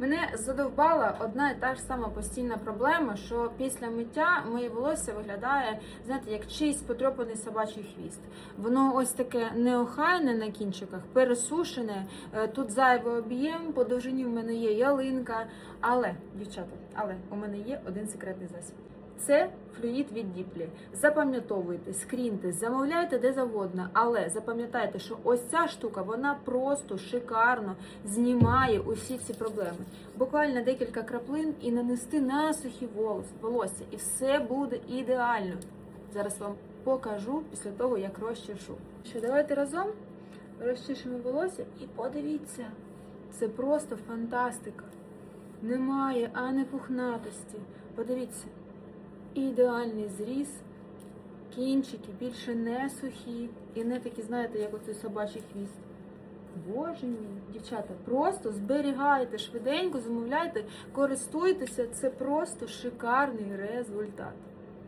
Мене задовбала одна і та ж сама постійна проблема, що після миття моє волосся виглядає, знаєте, як чийсь потропаний собачий хвіст. Воно ось таке неохайне на кінчиках, пересушене. е, Тут зайвий об'єм, по довжині в мене є ялинка. Але, дівчата, але у мене є один секретний засіб. Це флюїд від діплі. Запам'ятовуйте, скріньте, замовляйте де завгодно, але запам'ятайте, що ось ця штука вона просто шикарно знімає усі ці проблеми. Буквально декілька краплин і нанести на сухі волосся, і все буде ідеально. Зараз вам покажу після того, як розчешу. Що давайте разом розчешемо волосся і подивіться, це просто фантастика. Немає ані пухнатості. Подивіться. Ідеальний зріз, кінчики більше не сухі і не такі, знаєте, як оцей собачий хвіст. Боже мій, дівчата, просто зберігайте швиденько, замовляйте, користуйтеся, це просто шикарний результат.